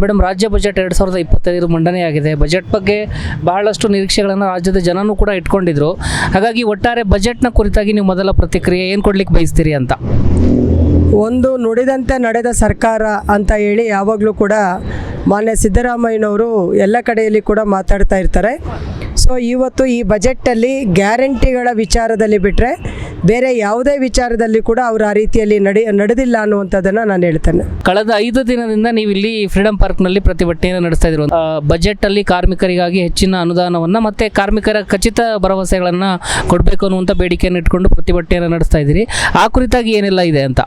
Madam, ರಾಜ್ಯ budget ಎರಡು ಸಾವಿರದ ಇಪ್ಪತ್ತೈದು ಮಂಡನೆಯಾಗಿದೆ ಬಜೆಟ್ ಬಗ್ಗೆ ಬಹಳಷ್ಟು ನಿರೀಕ್ಷೆಗಳನ್ನು ರಾಜ್ಯದ ಜನನು ಕೂಡ ಇಟ್ಕೊಂಡಿದ್ರು. ಹಾಗಾಗಿ ಒಟ್ಟಾರೆ ಬಜೆಟ್ನ ಕುರಿತಾಗಿ ನೀವು ಮೊದಲ ಪ್ರತಿಕ್ರಿಯೆ ಏನು ಕೊಡ್ಲಿಕ್ಕೆ ಬಯಸ್ತೀರಿ ಅಂತ? ಒಂದು ನುಡಿದಂತೆ ನಡೆದ ಸರ್ಕಾರ ಅಂತ ಹೇಳಿ ಯಾವಾಗಲೂ ಕೂಡ ಮಾನ್ಯ ಸಿದ್ದರಾಮಯ್ಯನವರು ಎಲ್ಲ ಕಡೆಯಲ್ಲಿ ಕೂಡ ಮಾತಾಡ್ತಾ ಇರ್ತಾರೆ. ಸೊ ಇವತ್ತು ಈ ಬಜೆಟ್ಟಲ್ಲಿ ಗ್ಯಾರಂಟಿಗಳ ವಿಚಾರದಲ್ಲಿ ಬಿಟ್ಟರೆ ಬೇರೆ ಯಾವುದೇ ವಿಚಾರದಲ್ಲಿ ಕೂಡ ಅವರು ಆ ರೀತಿಯಲ್ಲಿ ನಡೆ ನಡೆದಿಲ್ಲ ಅನ್ನುವಂಥದ್ದನ್ನು ನಾನು ಹೇಳ್ತೇನೆ. ಕಳೆದ ಐದು ದಿನದಿಂದ ನೀವು ಇಲ್ಲಿ ಫ್ರೀಡಂ ಪಾರ್ಕ್ನಲ್ಲಿ ಪ್ರತಿಭಟನೆಯನ್ನು ನಡೆಸ್ತಾ ಇದ್ರು ಬಜೆಟಲ್ಲಿ ಕಾರ್ಮಿಕರಿಗಾಗಿ ಹೆಚ್ಚಿನ ಅನುದಾನವನ್ನು ಮತ್ತೆ ಕಾರ್ಮಿಕರ ಖಚಿತ ಭರವಸೆಗಳನ್ನು ಕೊಡಬೇಕು ಅನ್ನುವಂಥ ಬೇಡಿಕೆಯನ್ನು ಇಟ್ಕೊಂಡು ಪ್ರತಿಭಟನೆಯನ್ನು ನಡೆಸ್ತಾ ಇದ್ದೀರಿ. ಆ ಕುರಿತಾಗಿ ಏನೆಲ್ಲ ಇದೆ ಅಂತ?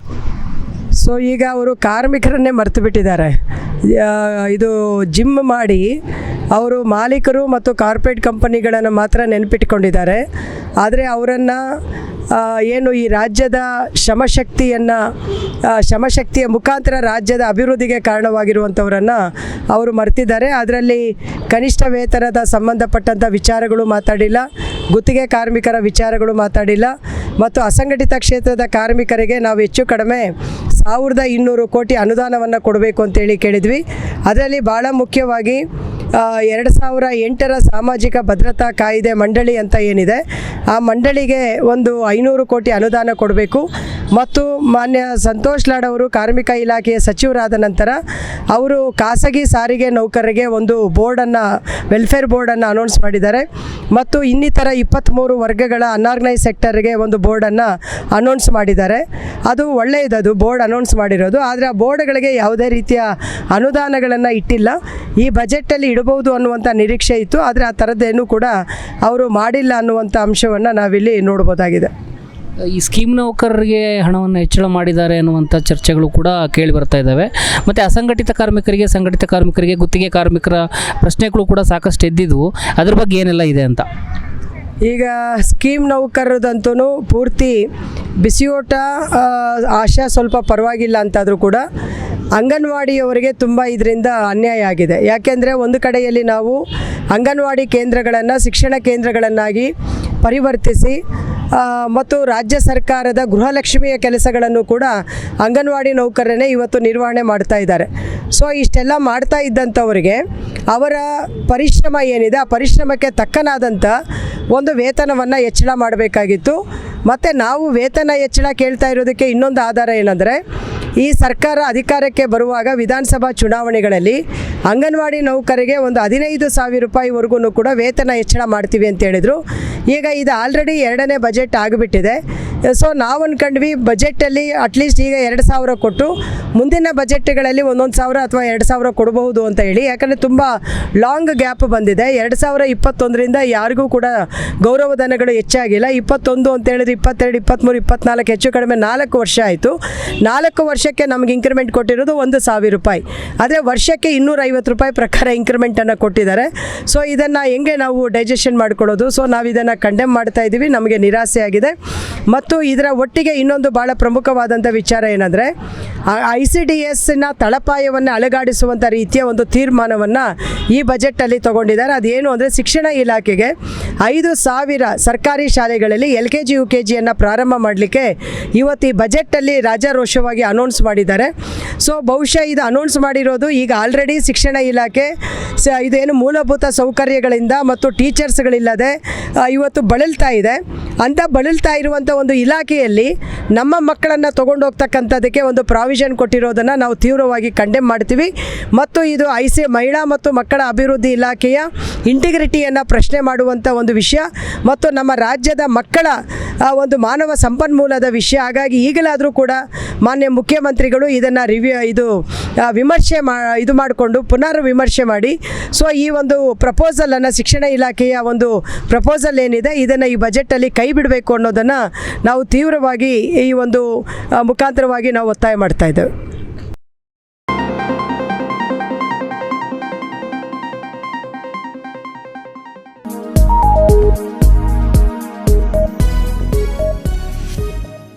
ಸೊ ಈಗ ಅವರು ಕಾರ್ಮಿಕರನ್ನೇ ಮರೆತು ಬಿಟ್ಟಿದ್ದಾರೆ. ಇದು ಜಿಮ್ ಮಾಡಿ ಅವರು ಮಾಲೀಕರು ಮತ್ತು ಕಾರ್ಪೊರೇಟ್ ಕಂಪನಿಗಳನ್ನು ಮಾತ್ರ ನೆನಪಿಟ್ಕೊಂಡಿದ್ದಾರೆ. ಆದರೆ ಅವರನ್ನು ಏನು ಈ ರಾಜ್ಯದ ಶ್ರಮಶಕ್ತಿಯನ್ನು ಶ್ರಮಶಕ್ತಿಯ ಮುಖಾಂತರ ರಾಜ್ಯದ ಅಭಿವೃದ್ಧಿಗೆ ಕಾರಣವಾಗಿರುವಂಥವರನ್ನು ಅವರು ಮರ್ತಿದ್ದಾರೆ. ಅದರಲ್ಲಿ ಕನಿಷ್ಠ ವೇತನದ ಸಂಬಂಧಪಟ್ಟಂಥ ವಿಚಾರಗಳು ಮಾತಾಡಿಲ್ಲ, ಗುತ್ತಿಗೆ ಕಾರ್ಮಿಕರ ವಿಚಾರಗಳು ಮಾತಾಡಿಲ್ಲ, ಮತ್ತು ಅಸಂಘಟಿತ ಕ್ಷೇತ್ರದ ಕಾರ್ಮಿಕರಿಗೆ ನಾವು ಹೆಚ್ಚು ಕಡಿಮೆ ಸಾವಿರದ ಇನ್ನೂರು ಕೋಟಿ ಅನುದಾನವನ್ನು ಕೊಡಬೇಕು ಅಂತೇಳಿ ಕೇಳಿದ್ವಿ. ಅದರಲ್ಲಿ ಭಾಳ ಮುಖ್ಯವಾಗಿ ಎರಡು ಸಾವಿರ ಎಂಟರ ಸಾಮಾಜಿಕ ಭದ್ರತಾ ಕಾಯ್ದೆ ಮಂಡಳಿ ಅಂತ ಏನಿದೆ, ಆ ಮಂಡಳಿಗೆ ಒಂದು ಐನೂರು ಕೋಟಿ ಅನುದಾನ ಕೊಡಬೇಕು. ಮತ್ತು ಮಾನ್ಯ ಸಂತೋಷ್ ಲಾಡ್ ಅವರು ಕಾರ್ಮಿಕ ಇಲಾಖೆಯ ಸಚಿವರಾದ ನಂತರ ಅವರು ಖಾಸಗಿ ಸಾರಿಗೆ ನೌಕರರಿಗೆ ಒಂದು ಬೋರ್ಡನ್ನು, ವೆಲ್ಫೇರ್ ಬೋರ್ಡನ್ನು ಅನೌನ್ಸ್ ಮಾಡಿದ್ದಾರೆ. ಮತ್ತು ಇನ್ನಿತರ ಇಪ್ಪತ್ತ್ಮೂರು ವರ್ಗಗಳ ಅನ್ಆರ್ಗನೈಸ್ ಸೆಕ್ಟರ್ಗೆ ಒಂದು ಬೋರ್ಡನ್ನು ಅನೌನ್ಸ್ ಮಾಡಿದ್ದಾರೆ. ಅದು ಒಳ್ಳೆಯದದು, ಬೋರ್ಡ್ ಅನೌನ್ಸ್ ಮಾಡಿರೋದು. ಆದರೆ ಆ ಬೋರ್ಡ್ಗಳಿಗೆ ಯಾವುದೇ ರೀತಿಯ ಅನುದಾನಗಳನ್ನು ಇಟ್ಟಿಲ್ಲ. ಈ ಬಜೆಟಲ್ಲಿ ಇಡಬಹುದು ಅನ್ನುವಂಥ ನಿರೀಕ್ಷೆ ಇತ್ತು ಆದರೆ ಆ ಥರದ್ದೇನು ಕೂಡ ಅವರು ಮಾಡಿಲ್ಲ ಅನ್ನುವಂಥ ಅಂಶವನ್ನು ನಾವಿಲ್ಲಿ ನೋಡ್ಬೋದಾಗಿದೆ. ಈ ಸ್ಕೀಮ್ ನೌಕರರಿಗೆ ಹಣವನ್ನು ಹೆಚ್ಚಳ ಮಾಡಿದ್ದಾರೆ ಅನ್ನುವಂಥ ಚರ್ಚೆಗಳು ಕೂಡ ಕೇಳಿ ಬರ್ತಾ ಇದ್ದಾವೆ. ಮತ್ತು ಅಸಂಘಟಿತ ಕಾರ್ಮಿಕರಿಗೆ ಸಂಘಟಿತ ಕಾರ್ಮಿಕರಿಗೆ ಗುತ್ತಿಗೆ ಕಾರ್ಮಿಕರ ಪ್ರಶ್ನೆಗಳು ಕೂಡ ಸಾಕಷ್ಟು ಎದ್ದಿದ್ವು. ಅದ್ರ ಬಗ್ಗೆ ಏನೆಲ್ಲ ಇದೆ ಅಂತ? ಈಗ ಸ್ಕೀಮ್ ನೌಕರದಂತೂ ಪೂರ್ತಿ ಬಿಸಿಯೂಟ ಆಶಾ ಸ್ವಲ್ಪ ಪರವಾಗಿಲ್ಲ ಅಂತಾದರೂ ಕೂಡ ಅಂಗನವಾಡಿಯವರಿಗೆ ತುಂಬ ಇದರಿಂದ ಅನ್ಯಾಯ ಆಗಿದೆ. ಯಾಕೆಂದರೆ ಒಂದು ಕಡೆಯಲ್ಲಿ ನಾವು ಅಂಗನವಾಡಿ ಕೇಂದ್ರಗಳನ್ನು, ಶಿಕ್ಷಣ ಕೇಂದ್ರಗಳನ್ನಾಗಿ ಪರಿವರ್ತಿಸಿ ಮತ್ತು ರಾಜ್ಯ ಸರ್ಕಾರದ ಗೃಹಲಕ್ಷ್ಮಿಯ ಕೆಲಸಗಳನ್ನು ಕೂಡ ಅಂಗನವಾಡಿ ನೌಕರರೇ ಇವತ್ತು ನಿರ್ವಹಣೆ ಮಾಡ್ತಾ ಇದ್ದಾರೆ. ಸೊ ಇಷ್ಟೆಲ್ಲ ಮಾಡ್ತಾ ಇದ್ದಂಥವರಿಗೆ ಅವರ ಪರಿಶ್ರಮ ಏನಿದೆ, ಆ ಪರಿಶ್ರಮಕ್ಕೆ ತಕ್ಕನಾದಂಥ ಒಂದು ವೇತನವನ್ನು ಹೆಚ್ಚಳ ಮಾಡಬೇಕಾಗಿತ್ತು. ಮತ್ತು ನಾವು ವೇತನ ಹೆಚ್ಚಳ ಕೇಳ್ತಾ ಇರೋದಕ್ಕೆ ಇನ್ನೊಂದು ಆಧಾರ ಏನಂದರೆ, ಈ ಸರ್ಕಾರ ಅಧಿಕಾರಕ್ಕೆ ಬರುವಾಗ ವಿಧಾನಸಭಾ ಚುನಾವಣೆಗಳಲ್ಲಿ ಅಂಗನವಾಡಿ ನೌಕರಿಗೆ ಒಂದು ಹದಿನೈದು ಸಾವಿರ ರೂಪಾಯಿವರೆಗೂ ಕೂಡ ವೇತನ ಹೆಚ್ಚಳ ಮಾಡ್ತೀವಿ ಅಂತ ಹೇಳಿದರು. ಈಗ ಇದು ಆಲ್ರೆಡಿ ಎರಡನೇ ಬಜೆಟ್ ಆಗಿಬಿಟ್ಟಿದೆ. ಸೊ ನಾವು ಅಂದ್ಕೊಂಡ್ವಿ ಬಜೆಟಲ್ಲಿ ಅಟ್ಲೀಸ್ಟ್ ಈಗ ಎರಡು ಸಾವಿರ ಕೊಟ್ಟು, ಮುಂದಿನ ಬಜೆಟ್ಗಳಲ್ಲಿ ಒಂದೊಂದು ಸಾವಿರ ಅಥವಾ ಎರಡು ಸಾವಿರ ಕೊಡಬಹುದು ಅಂತ ಹೇಳಿ. ಯಾಕಂದರೆ ತುಂಬ ಲಾಂಗ್ ಗ್ಯಾಪ್ ಬಂದಿದೆ. ಎರಡು ಸಾವಿರ ಇಪ್ಪತ್ತೊಂದರಿಂದ ಯಾರಿಗೂ ಕೂಡ ಗೌರವಧನಗಳು ಹೆಚ್ಚಾಗಿಲ್ಲ. ಇಪ್ಪತ್ತೊಂದು ಅಂತ ಹೇಳಿದ್ರೆ ಇಪ್ಪತ್ತೆರಡು ಇಪ್ಪತ್ತ್ಮೂರು ಇಪ್ಪತ್ನಾಲ್ಕು ಹೆಚ್ಚು ಕಡಿಮೆ ನಾಲ್ಕು ವರ್ಷ ಆಯಿತು. ನಾಲ್ಕು ವರ್ಷಕ್ಕೆ ನಮಗೆ ಇಂಕ್ರಿಮೆಂಟ್ ಕೊಟ್ಟಿರೋದು ಒಂದು ಸಾವಿರ ರೂಪಾಯಿ. ಆದರೆ ವರ್ಷಕ್ಕೆ ಇನ್ನೂರೈವತ್ತು ರೂಪಾಯಿ ಪ್ರಕಾರ ಇಂಕ್ರಿಮೆಂಟನ್ನು ಕೊಟ್ಟಿದ್ದಾರೆ. ಸೊ ಇದನ್ನು ಹೆಂಗೆ ನಾವು ಡೈಜೆಷನ್ ಮಾಡ್ಕೊಳ್ಳೋದು? ಸೊ ನಾವು ಇದನ್ನು ಕಂಡೆಮ್ ಮಾಡ್ತಾ ಇದ್ದೀವಿ ನಮಗೆ ನಿರಾಸೆ ಆಗಿದೆ ಮತ್ತು ಇದರ ಒಟ್ಟಿಗೆ ಇನ್ನೊಂದು ಭಾಳ ಪ್ರಮುಖವಾದಂಥ ವಿಚಾರ ಏನಂದರೆ ಐ ಸಿ ಡಿ ಎಸ್ನ ತಳಪಾಯವನ್ನು ಅಲುಗಾಡಿಸುವಂಥ ರೀತಿಯ ಒಂದು ತೀರ್ಮಾನವನ್ನು ಈ ಬಜೆಟಲ್ಲಿ ತಗೊಂಡಿದ್ದಾರೆ. ಅದೇನು ಅಂದರೆ ಶಿಕ್ಷಣ ಇಲಾಖೆಗೆ ಐದು ಸಾವಿರ ಸರ್ಕಾರಿ ಶಾಲೆಗಳಲ್ಲಿ L K G, U K ಜಿಯನ್ನು ಪ್ರಾರಂಭ ಮಾಡಲಿಕ್ಕೆ ಇವತ್ತು ಈ ಬಜೆಟಲ್ಲಿ ರಾಜಾರೋಷವಾಗಿ ಅನೌನ್ಸ್ ಮಾಡಿದ್ದಾರೆ. ಸೊ ಬಹುಶಃ ಇದು ಅನೌನ್ಸ್ ಮಾಡಿರೋದು ಈಗ ಆಲ್ರೆಡಿ ಶಿಕ್ಷಣ ಇಲಾಖೆ ಸ, ಇದೇನು ಮೂಲಭೂತ ಸೌಕರ್ಯಗಳಿಂದ ಮತ್ತು ಟೀಚರ್ಸ್ಗಳಿಲ್ಲದೆ ಇವತ್ತು ಬಳಲ್ತಾ ಇದೆ. ಅಂತ ಬಳಲ್ತಾ ಇರುವಂಥ ಒಂದು ಇಲಾಖೆಯಲ್ಲಿ ನಮ್ಮ ಮಕ್ಕಳನ್ನು ತೊಗೊಂಡು ಹೋಗ್ತಕ್ಕಂಥದ್ದಕ್ಕೆ ಒಂದು ಪ್ರಾವಿಷನ್ ಕೊಟ್ಟಿರೋದನ್ನು ನಾವು ತೀವ್ರವಾಗಿ ಕಂಡೆಮ್ ಮಾಡ್ತೀವಿ. ಮತ್ತು ಇದು ಐ ಸಿ ಮಹಿಳಾ ಮತ್ತು ಮಕ್ಕಳ ಅಭಿವೃದ್ಧಿ ಇಲಾಖೆಯ ಇಂಟಿಗ್ರಿಟಿಯನ್ನು ಪ್ರಶ್ನೆ ಮಾಡುವಂಥ ಒಂದು ವಿಷಯ. ಮತ್ತು ನಮ್ಮ ರಾಜ್ಯದ ಮಕ್ಕಳ ಒಂದು ಮಾನವ ಸಂಪನ್ಮೂಲದ ವಿಷಯ. ಹಾಗಾಗಿ ಈಗಲಾದರೂ ಕೂಡ ಮಾನ್ಯ ಮುಖ್ಯಮಂತ್ರಿಗಳು ಇದನ್ನು ರಿವ್ಯೂ, ಇದು ವಿಮರ್ಶೆ ಮಾ, ಇದು ಮಾಡಿಕೊಂಡು ಪುನರ್ ವಿಮರ್ಶೆ ಮಾಡಿ. ಸೊ ಈ ಒಂದು ಪ್ರಪೋಸಲನ್ನು ಶಿಕ್ಷಣ ಇಲಾಖೆಯ ಒಂದು ಪ್ರಪೋಸಲ್ ಏನಿದೆ, ಇದನ್ನು ಈ ಬಜೆಟಲ್ಲಿ ಕೈ ಬಿಡಬೇಕು ಅನ್ನೋದನ್ನು ನಾವು ತೀವ್ರವಾಗಿ ಈ ಒಂದು ಮುಖಾಂತರವಾಗಿ ನಾವು ಒತ್ತಾಯ ಮಾಡ್ತಾ ಇದ್ದೇವೆ.